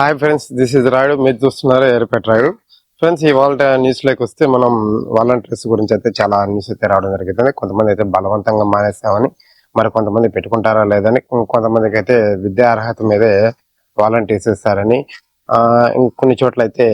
Hi friends this is Rayudu మీరు చూస్తున్నారు ఎయిర్పేట Rayudu friends ఇవాళ న్యూస్లోకి వస్తే మనం వాలంటీర్స్ గురించి అయితే చాలా న్యూస్ అయితే రావడం జరుగుతుంది. కొంతమంది అయితే బలవంతంగా మానేస్తామని మరి కొంతమంది పెట్టుకుంటారా లేదని కొంతమందికి అయితే విద్యా అర్హత మీదే వాలంటీర్స్ ఇస్తారని ఆ ఇంకొన్ని చోట్ల అయితే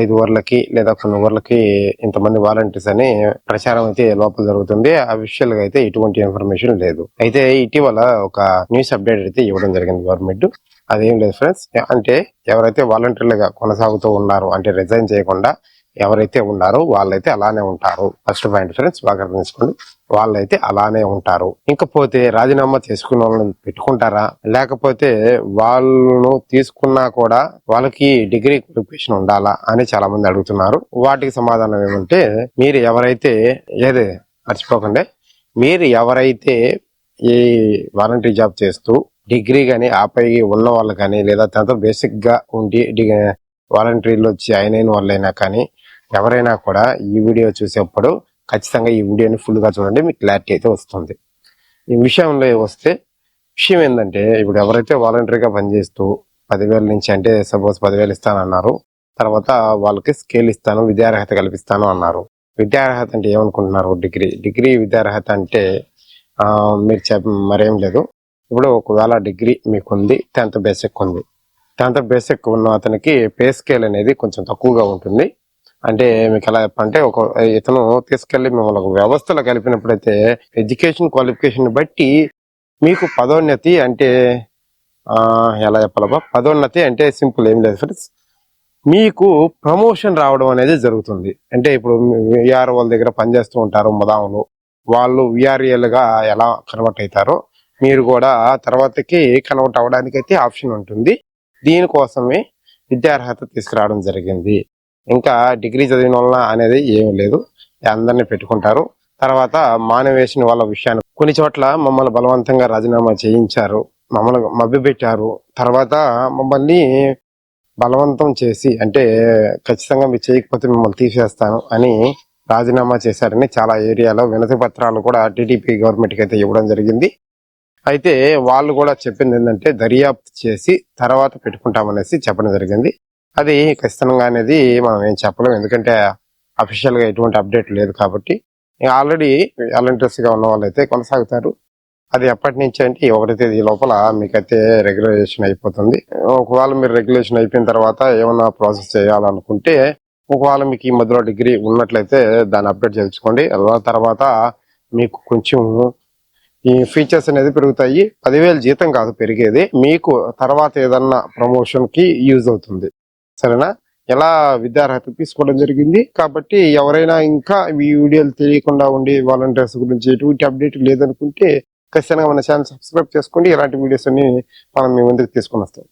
ఐదు ఊర్లకి లేదా కొన్ని ఊర్లకి ఇంతమంది వాలంటీర్స్ అని ప్రచారం అయితే లోపల జరుగుతుంది. ఆ గా అయితే ఎటువంటి ఇన్ఫర్మేషన్ లేదు. అయితే ఇటీవల ఒక న్యూస్ అప్డేట్ అయితే ఇవ్వడం జరిగింది గవర్నమెంట్ అదేం లేదు ఫ్రెండ్స్. అంటే ఎవరైతే వాలంటీర్లుగా కొనసాగుతూ ఉన్నారో అంటే రిజైన్ చేయకుండా ఎవరైతే ఉన్నారో వాళ్ళైతే అలానే ఉంటారు. ఫస్ట్ పాయింట్ ఫ్రెండ్స్ బాగా అర్థం చేసుకోండి వాళ్ళైతే అలానే ఉంటారు. ఇంకపోతే రాజీనామా చేసుకున్న వాళ్ళని పెట్టుకుంటారా? లేకపోతే వాళ్ళను తీసుకున్నా కూడా వాళ్ళకి డిగ్రీ క్వాలిఫికేషన్ ఉండాలా అని చాలా మంది అడుగుతున్నారు. వాటికి సమాధానం ఏమంటే మీరు ఎవరైతే ఏది మర్చిపోకండి. మీరు ఎవరైతే ఈ వాలంటీర్ జాబ్ చేస్తూ డిగ్రీ కానీ ఆపై ఉన్న వాళ్ళు కానీ లేదా తనతో బేసిక్గా ఉండి వాలంటరీలో వచ్చి ఆయన అయిన వాళ్ళైనా కానీ ఎవరైనా కూడా ఈ వీడియో చూసేప్పుడు ఖచ్చితంగా ఈ వీడియోని ఫుల్గా చూడండి మీకు క్లారిటీ అయితే వస్తుంది. ఈ విషయంలో వస్తే విషయం ఏంటంటే ఇప్పుడు ఎవరైతే వాలంటరీగా పనిచేస్తూ పదివేల నుంచి అంటే సపోజ్ పదివేలు ఇస్తానన్నారు తర్వాత వాళ్ళకి స్కేల్ ఇస్తాను విద్యార్హత కల్పిస్తాను అన్నారు. విద్యార్హత అంటే ఏమనుకుంటున్నారు? డిగ్రీ. డిగ్రీ విద్యార్హత అంటే మీరు చెప్ మరేం లేదు. ఇప్పుడు ఒకవేళ డిగ్రీ మీకు ఉంది టెన్త్ బేసిక్ ఉంది. టెన్త్ బేసిక్ ఉన్న అతనికి పే స్కేల్ అనేది కొంచెం తక్కువగా ఉంటుంది. అంటే మీకు ఎలా చెప్పంటే ఒక ఇతను తీసుకెళ్ళి మిమ్మల్ని ఒక వ్యవస్థలో కలిపినప్పుడైతే ఎడ్యుకేషన్ క్వాలిఫికేషన్ బట్టి మీకు పదోన్నతి అంటే ఎలా చెప్పాలబ్బా పదోన్నతి అంటే సింపుల్ ఏం లేదు ఫ్రెండ్స్. మీకు ప్రమోషన్ రావడం అనేది జరుగుతుంది. అంటే ఇప్పుడు విఆర్ వాళ్ళ దగ్గర పనిచేస్తూ ఉంటారు ముదాములు. వాళ్ళు విఆర్ఏలుగా ఎలా కన్వర్ట్ అవుతారో మీరు కూడా తర్వాతకి కన్వర్ట్ అవ్వడానికి అయితే ఆప్షన్ ఉంటుంది దీనికోసమే విద్యార్హత తీసుకురావడం జరిగింది. ఇంకా డిగ్రీ చదివిన వలన అనేది ఏమీ లేదు. అందరినీ పెట్టుకుంటారు. తర్వాత మానవేసిన వాళ్ళ విషయాన్ని కొన్ని చోట్ల మమ్మల్ని బలవంతంగా రాజీనామా చేయించారు. మమ్మల్ని మభ్యపెట్టారు. తర్వాత మమ్మల్ని బలవంతం చేసి అంటే ఖచ్చితంగా మీరు చేయకపోతే మిమ్మల్ని తీసేస్తాను అని రాజీనామా చేశారని చాలా ఏరియాలో వినతి పత్రాలు కూడా టీడీపీ గవర్నమెంట్కి అయితే ఇవ్వడం జరిగింది. అయితే వాళ్ళు కూడా చెప్పింది ఏంటంటే దర్యాప్తు చేసి తర్వాత పెట్టుకుంటామనేసి చెప్పడం జరిగింది. అది ఖచ్చితంగా అనేది మనం ఏం చెప్పలేం. ఎందుకంటే అఫీషియల్గా ఎటువంటి అప్డేట్ లేదు కాబట్టి. ఆల్రెడీ వాలంటీర్స్గా ఉన్న ఉన్న అయితే కొనసాగుతారు. అది ఎప్పటి నుంచి అంటే ఒకటి తేదీ లోపల మీకైతే రెగ్యులేషన్ అయిపోతుంది. ఒకవేళ మీరు రెగ్యులేషన్ అయిపోయిన తర్వాత ఏమైనా ప్రాసెస్ చేయాలనుకుంటే ఒకవేళ మీకు ఈ మధ్యలో డిగ్రీ ఉన్నట్లయితే దాన్ని అప్డేట్ చేయించుకోండి. అలా తర్వాత మీకు కొంచెం ఈ ఫీచర్స్ అనేది పెరుగుతాయి. పదివేలు జీతం కాదు పెరిగేది. మీకు తర్వాత ఏదన్నా ప్రమోషన్కి యూజ్ అవుతుంది. సరేనా? ఎలా విద్యార్హత తీసుకోవడం జరిగింది. కాబట్టి ఎవరైనా ఇంకా ఈ వీడియోలు తెలియకుండా ఉండి వాలంటీర్స్ గురించి ఎటువంటి అప్డేట్ లేదనుకుంటే ఖచ్చితంగా మన ఛానల్ సబ్స్క్రైబ్ చేసుకోండి. ఇలాంటి వీడియోస్ అన్ని మనం మీ ముందుకు తీసుకొని వస్తాం.